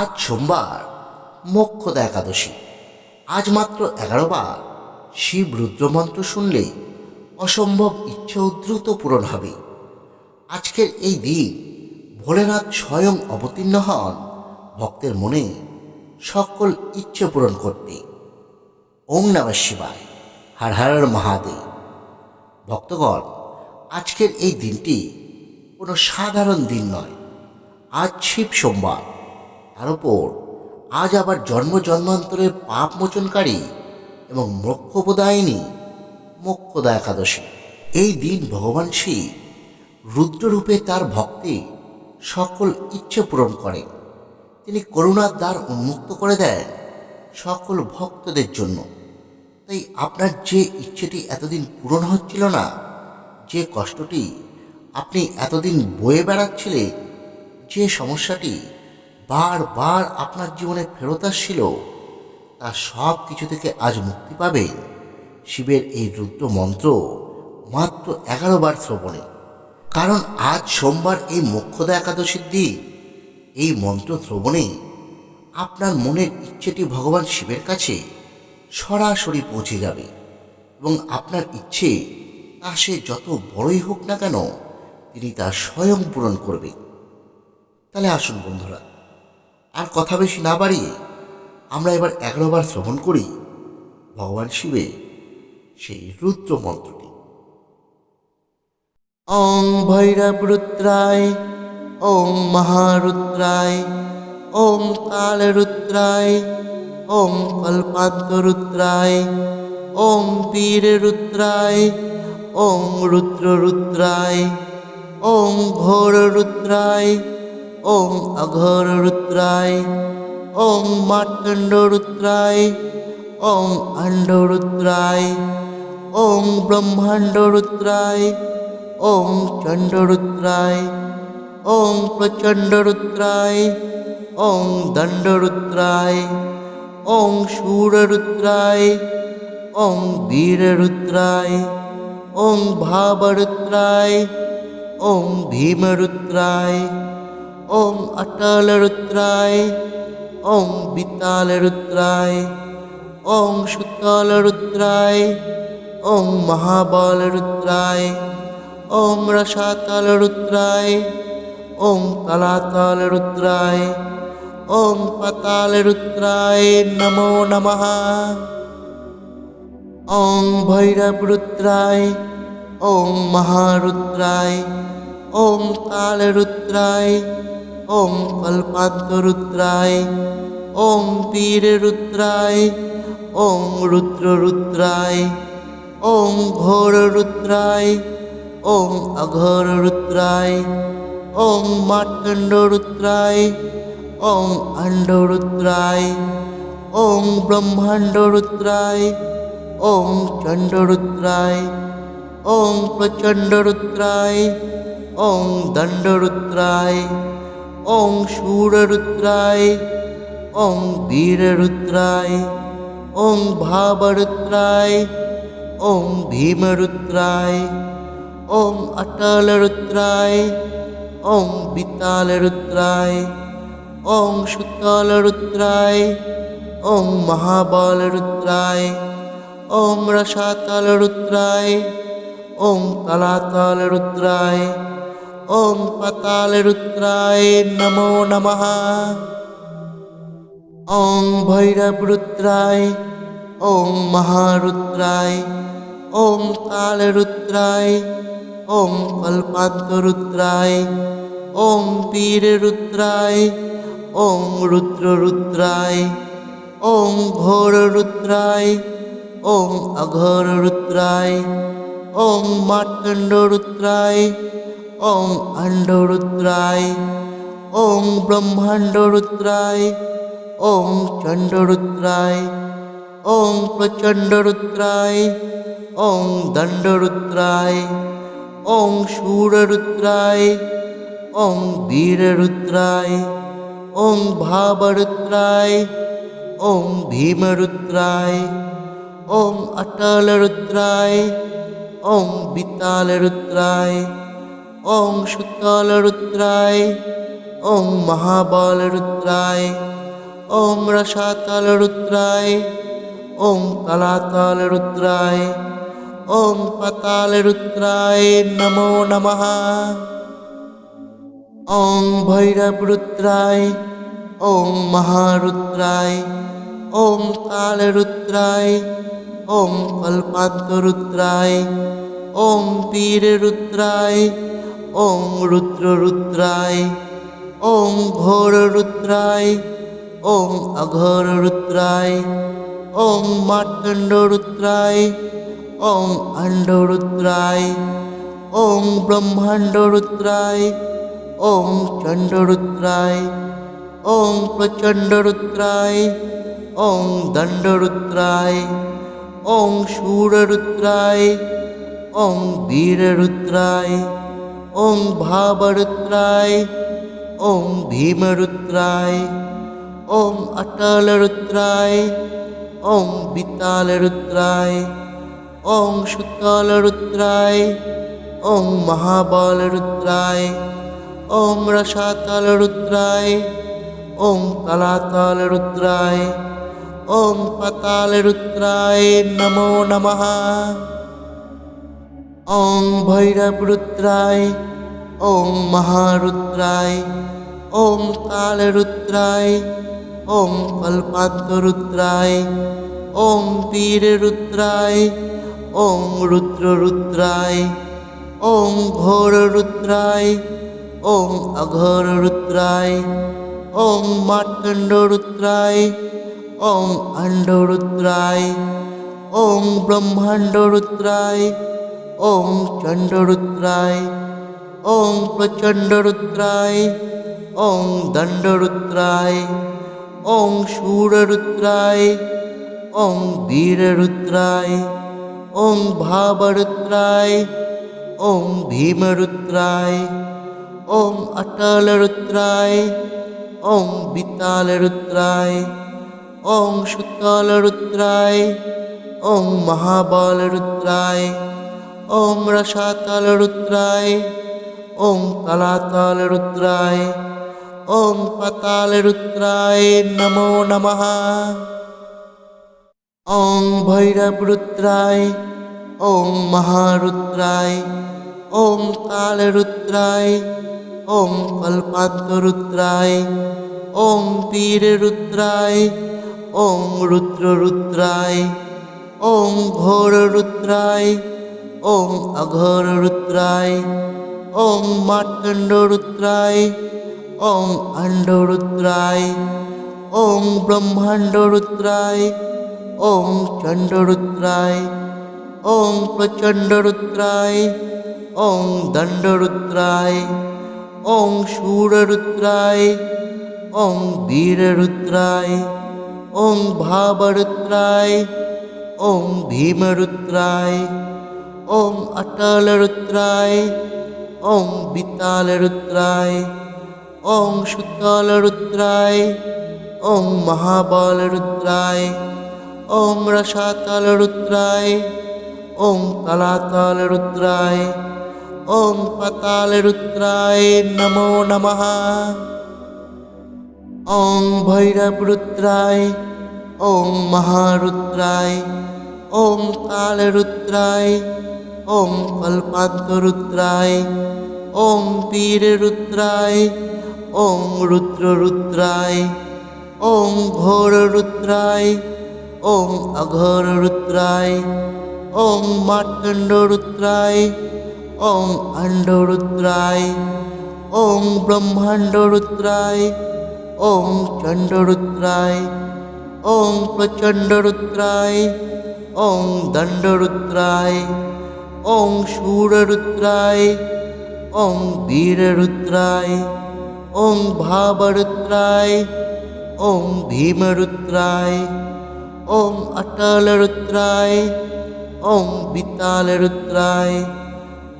আজ সোমবার, মোক্ষদা একাদশী। আজ মাত্র এগারো বার শিব রুদ্রমন্ত্র শুনলে অসম্ভব ইচ্ছে উদ্রুত পূরণ হবে। আজকের এই দিন ভোলেনাথ স্বয়ং অবতীর্ণ হন ভক্তের মনে সকল ইচ্ছে পূরণ করতে। ওম নমঃ শিবায়, হর হর মহাদেব। ভক্তগণ, আজকের এই দিনটি কোনো সাধারণ দিন নয়। আজ শিব সোমবার। তার উপর আজ আবার জন্ম জন্মান্তরের পাপ মোচনকারী এবং মোক্ষপ্রদায়িনী মোক্ষদা একাদশী। এই দিন ভগবান শিব রুদ্ররূপে তার ভক্তি সকল ইচ্ছে পূরণ করেন তিনি করুণার দ্বার উন্মুক্ত করে দেন সকল ভক্তদের জন্য। তাই আপনার যে ইচ্ছেটি এতদিন পূরণ হচ্ছিল না, যে কষ্টটি আপনি এতদিন বয়ে বেড়াচ্ছিলেন যে সমস্যাটি বারবার আপনার জীবনে ফেরত আসছিল, তা সব কিছু থেকে আজ মুক্তি পাবে শিবের এই রুদ্র মন্ত্র মাত্র এগারো বার শ্রবণে। কারণ আজ সোমবার এই মোক্ষদা একাদশীর দিন। এই মন্ত্র শ্রবণে আপনার মনের ইচ্ছেটি ভগবান শিবের কাছে সরাসরি পৌঁছে যাবে এবং আপনার ইচ্ছে তা সে যত বড়ই হোক না কেন তিনি তা স্বয়ং পূরণ করবে। তাহলে আসুন বন্ধুরা আর কথা বেশি না বাড়িয়ে আমরা এবার এগারো বার শ্রবণ করি ভগবান শিবের সেই রুদ্র মন্ত্রটি। ওং ভৈরবরুদ্রায়, ওং মহারুদ্রায়, ওং কালরুদ্রায়, ওং কল্পান্তরুদ্রায়, ওং বীররুদ্রায়, ওং রুদ্ররুদ্রায়, ওং ঘোররুদ্রায় ওং অঘোররুদ্রায় ওং মার্তণ্ডরুদ্রায় ওং অণ্ডরুদ্রায় ওং ব্রহ্মাণ্ডরুদ্রায় ওং চণ্ডরুদ্রায় ওং প্রচণ্ডরুদ্রায় ওং দণ্ডরুদ্রায় ওং শূররুদ্রায় ওং বীররুদ্রায় ওং ভাবরুদ্রায় ওং ভীমরুদ্রায় ওং অটলরুদ্রায় ওং বিতালরুদ্রায় ওং সুতলরুদ্রায় ওং মহাবলরুদ্রায় ওং রসাতলরুদ্রায় ওং তলাতলরুদ্রায় ওং পাতালরুদ্রায় নমো নমঃ। ওং ভৈরবরুদ্রায় ওং মহারুদ্রায় ওং কালরুদ্রায় ওং কল্পান্তরুদ্রায় ওং বীররুদ্রায় ওং রুদ্ররুদ্রায় ওং ঘোররুদ্রায় ওং অঘোররুদ্রায় ওং মার্তণ্ডরুদ্রায় ওং অণ্ডরুদ্রায় ওং ব্রহ্মাণ্ডরুদ্রায় ওং চণ্ডরুদ্রায় ওং প্রচণ্ডরুদ্রায় ওং দণ্ডরুদ্রায় ওং শূররুদ্রায়, ওং বীররুদ্রায়, ওং ভাবরুদ্রায়, ওং ভীমরুদ্রায়, ওং অটলরুদ্রায়, ওং বিতালরুদ্রায়, ওং সুতলরুদ্রায়, ওং মহাবলরুদ্রায়, ওং রসাতলরুদ্রায়, ওং তলাতলরুদ্রায় ওং পাতালরুদ্রায় নমো নমঃ। ওং ভৈরবরুদ্রায় ওং মহারুদ্রায় ওং কালরুদ্রায় ওং কল্পান্তরুদ্রায় ওং বীররুদ্রায় ওং রুদ্ররুদ্রায় ওং ঘোররুদ্রায় ওং অঘোররুদ্রায় ওং মার্তণ্ডরুদ্রায় ওং অণ্ডরুদ্রায় ওং ব্রহ্মাণ্ডরুদ্রায় ওং চণ্ডরুদ্রায় ওং প্রচণ্ডরুদ্রায় ওং দণ্ডরুদ্রায় ওং শূররুদ্রায় ওং বীররুদ্রায় ওং ভাবরুদ্রায় ওং ভীমরুদ্রায় ওং অটলরুদ্রায় ওং বিতালরুদ্রায় ওং সুতলরুদ্রায়, ওং মহাবল রুদ্রায় ওং রসাতল রুদ্রায় ওং তলাতল রুদ্রায় ওং পাতাল রুদ্রায় নমো নমঃ। ওং ভৈরব রুদ্রায় ওং মহারুদ্রায়, ওং কাল রুদ্রায় ওং কল্পান্ত রুদ্রায় ওং বীর রুদ্রায় ওং রুদ্র রুদ্রায় ওং ঘোর রুদ্রায় ওং অঘোর রুদ্রায় ওং মার্তণ্ড রুদ্রায় ওং অণ্ড রুদ্রায় ওং ব্রহ্মাণ্ড রুদ্রায় ওং চণ্ড রুদ্রায় ওং প্রচণ্ড রুদ্রায় ওং দণ্ড রুদ্রায় ওং শূর রুদ্রায় ওং বীর রুদ্রায় ওং ভাব রুদ্রায় ওং ভীম রুদ্রায় ওং অটল রুদ্রায় ওং বিতাল রুদ্রায় ওং সুতল রুদ্রায় ওং মহাবল রুদ্রায় ওং রসাতল রুদ্রায় ওং তলাতল রুদ্রায় ওং মহারুদ্রায়, ওং কাল রুদ্রায় ওং কল্পান্ত রুদ্রায় ওং বীর রুদ্রায় ওং রুদ্র রুদ্রায় ওং ঘোর রুদ্রায় ওং অঘোর রুদ্রায় ওং মার্তণ্ড রুদ্রায় ওং অণ্ড রুদ্রায় ওং ব্রহ্মাণ্ড রুদ্রায় ওং চণ্ড রুদ্রায় ওং প্রচণ্ড রুদ্রায় ওং দণ্ড রুদ্রায় ওং শূর রুদ্রায় ওং বীর রুদ্রায় ওং ভাব রুদ্রায় ওং ভীম রুদ্রায় ওং অটল রুদ্রায় ওং বিতাল রুদ্রায় ওং সুতল রুদ্রায় ওং মহাবল রুদ্রায় ওং রসাতল রুদ্রায় ওং তলাতল রুদ্রায় ওং পাতাল রুদ্রায় নমো নমঃ। ওং ভৈরব রুদ্রায় ওং মহারুদ্রায়, ওম কাল রুদ্রায়, ওম কল্পান্ত রুদ্রায় ওং বীর রুদ্রায় ওং রুদ্র রুদ্রায় ওং ঘোর রুদ্রায় ওং অঘোর রুদ্রায় ওং মার্তণ্ড রুদ্রায় ওং অণ্ড রুদ্রায় ওং ব্রহ্মাণ্ড রুদ্রায় ওং চণ্ড রুদ্রায় ওং প্রচণ্ড রুদ্রায় ওং দণ্ড রুদ্রায় ওং শূর রুদ্রায় ওং বীর রুদ্রায় ওং ভাব রুদ্রায় ওং ভীম রুদ্রায় ওং অটল রুদ্রায় ওং বিতাল রুদ্রায় ওং সুতল রুদ্রায় ওং মহাবল রুদ্রায় ওং রসাতল রুদ্রায় ওং তলাতল রুদ্রায় ওং পাতাল রুদ্রায় নমো নমঃ ওং ভৈরব রুদ্রায় ওং মহারুদ্রায় ওং কাল রুদ্রায় ওং কল্পান্ত রুদ্রায় ওং বীর রুদ্রায় ওং রুদ্র রুদ্রায় ওং ঘোর রুদ্রায় ওং অঘোর রুদ্রায় ওং মার্তণ্ড রুদ্রায় ওং অণ্ড রুদ্রায় ওং ব্রহ্মাণ্ড রুদ্রায়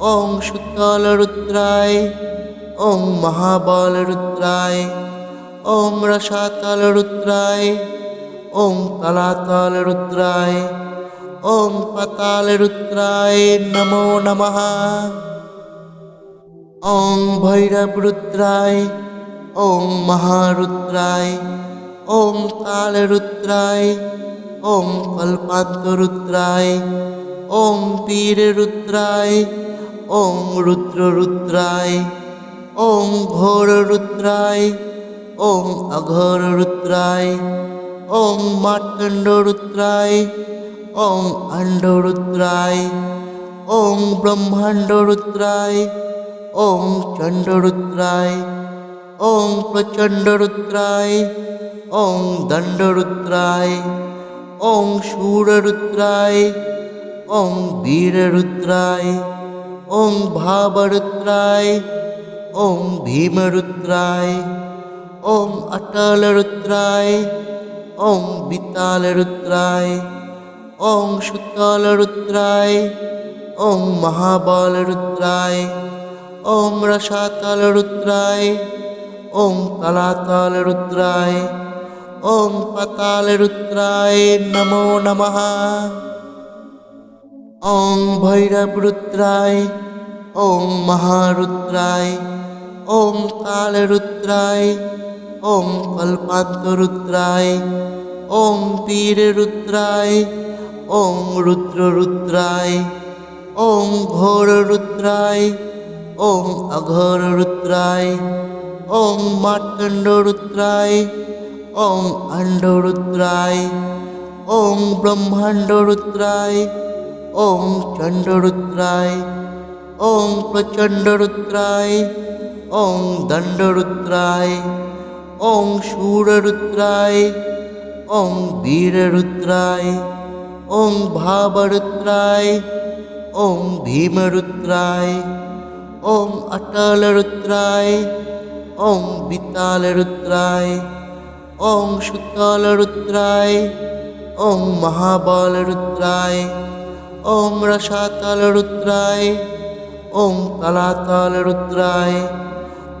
ওং চণ্ড রুদ্রায় ওং প্রচণ্ড রুদ্রায় ওং দণ্ড রুদ্রায় ওং শূর রুদ্রায় ওং বীর রুদ্রায় ওং ভাব রুদ্রায় ওং ভীম রুদ্রায় ওং অটল রুদ্রায় ওং বিতাল রুদ্রায় ওং সুতল রুদ্রায় ওং মহাবল রুদ্রায় ওং রসাতল রুদ্রায় ওং তলাতল রুদ্রায় ওং পাতাল রুদ্রায় নমো নমঃ ওং ভৈরব রুদ্রায় ওম মহারুদ্রায় ওম কালরুদ্রায় ওম কল্পান্তরুদ্রায় ওম বীররুদ্রায় ওম রুদ্ররুদ্রায় ওম ঘোররুদ্রায় ওম অঘোররুদ্রায় ওম মার্তণ্ডরুদ্রায় ওম অণ্ডরুদ্রায় ওম ব্রহ্মাণ্ডরুদ্রায় ওম চণ্ডরুদ্রায় ওম প্রচণ্ডরুদ্রায় ওম দণ্ডরুদ্রায় ওম শূররুদ্রায় ওম বীররুদ্রায় ওম ভাবরুদ্রায় ওম ভীমরুদ্রায় ওম অটলরুদ্রায় ওম বিতালরুদ্রায় ওম সুতলরুদ্রায় ওম মহাবলরুদ্রায় ওম রসাতলরুদ্রায় ওম তলাতলরুদ্রায় ওম পাতালরুদ্রায় নমো নমঃ ওম ভৈরবরুদ্রায় ওম মহারুদ্রায় ওম কালরুদ্রায় ওম কল্পান্তরুদ্রায় ওম বীররুদ্রায় ওম রুদ্ররুদ্রায় ওম ঘোররুদ্রায় ওম অঘোররুদ্রায় ওম মার্তণ্ডরুদ্রায় ওম অণ্ডরুদ্রায় ওম ব্রহ্মাণ্ডরুদ্রায় ওম চণ্ডরুদ্রায় ওম প্রচণ্ডরুদ্রায় ওম দণ্ডরুদ্রায় ওম শূররুদ্রায় ওম বীররুদ্রায় ওম ভাবরুদ্রায় ওম ভীমরুদ্রায় ওম অটলরুদ্রায়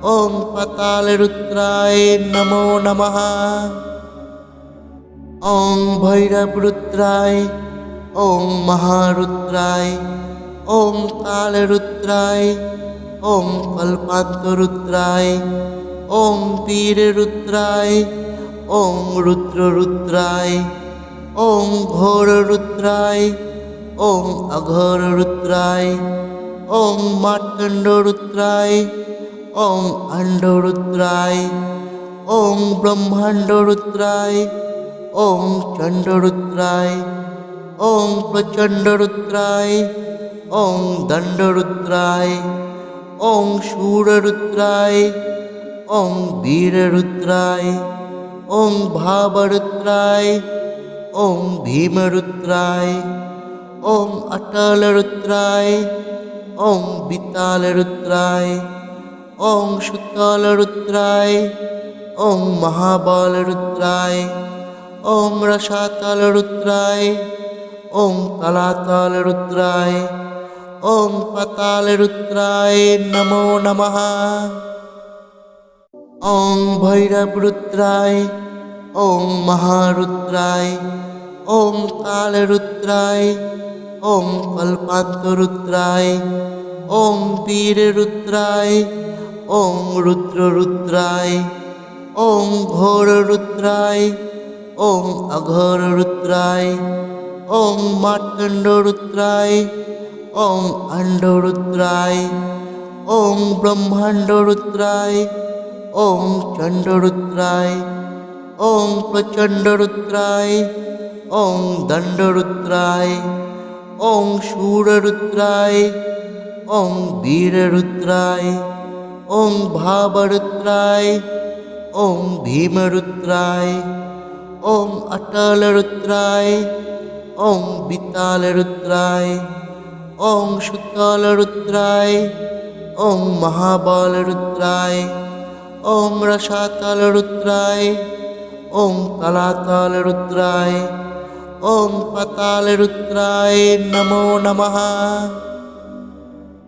ওম বিতালরুদ্রায় ওম সুতলরুদ্রায় ওম মহাবলরুদ্রায় ওম রসাতলরুদ্রায় ওম তলাতলরুদ্রায় ওম পাতালরুদ্রায় নমো নমঃ ওম ভৈরবরুদ্রায় ওম মহারুদ্রায় ওম কালরুদ্রায় ওম কল্পান্তরুদ্রায় ওম বীররুদ্রায় ওম রুদ্ররুদ্রায় ওম ঘোররুদ্রায় ওম অঘোররুদ্রায় ওম মার্তণ্ডরুদ্রায় ওম অণ্ডরুদ্রায় ওম ব্রহ্মাণ্ডরুদ্রায় ওম চণ্ডরুদ্রায় ওম প্রচণ্ডরুদ্রায় ওম দণ্ডরুদ্রায় ওম শূররুদ্রায় ওম বীররুদ্রায় ওম ওম ভীমরুদ্রায় ওম অটলরুদ্রায় ওম বিতালরুদ্রায় ওম সুতলরুদ্রায় ওম মহাবলরুদ্রায় ওম রসাতলরুদ্রায় ওম তলাতলরুদ্রায় ওম পাতালরুদ্রায় নমো নমঃ ওম ভৈরবরুদ্রায় ওম ওম কালরুদ্রায় ওম কল্পান্তরুদ্রায় ওম বীররুদ্রায় ওম রুদ্ররুদ্রায় ওম ঘোররুদ্রায় ওম অঘোররুদ্রায় ওম মার্তণ্ডরুদ্রায় ওম অণ্ডরুদ্রায় ওম ব্রহ্মাণ্ডরুদ্রায় ওম চণ্ডরুদ্রায় ওম প্রচণ্ডরুদ্রায় ওম দণ্ডরুদ্রায় ওম শূররুদ্রায় ওম বীররুদ্রায় ওম ভাবরুদ্রায় ওম ভীমরুদ্রায় ওম অটলরুদ্রায় ওম বিতালরুদ্রায় ওম সুতলরুদ্রায় ওম মহাবলরুদ্রায় ওম রসাতলরুদ্রায় ওম তলাতলরুদ্রায় ওম পাতালরুদ্রায় নমো নমঃ।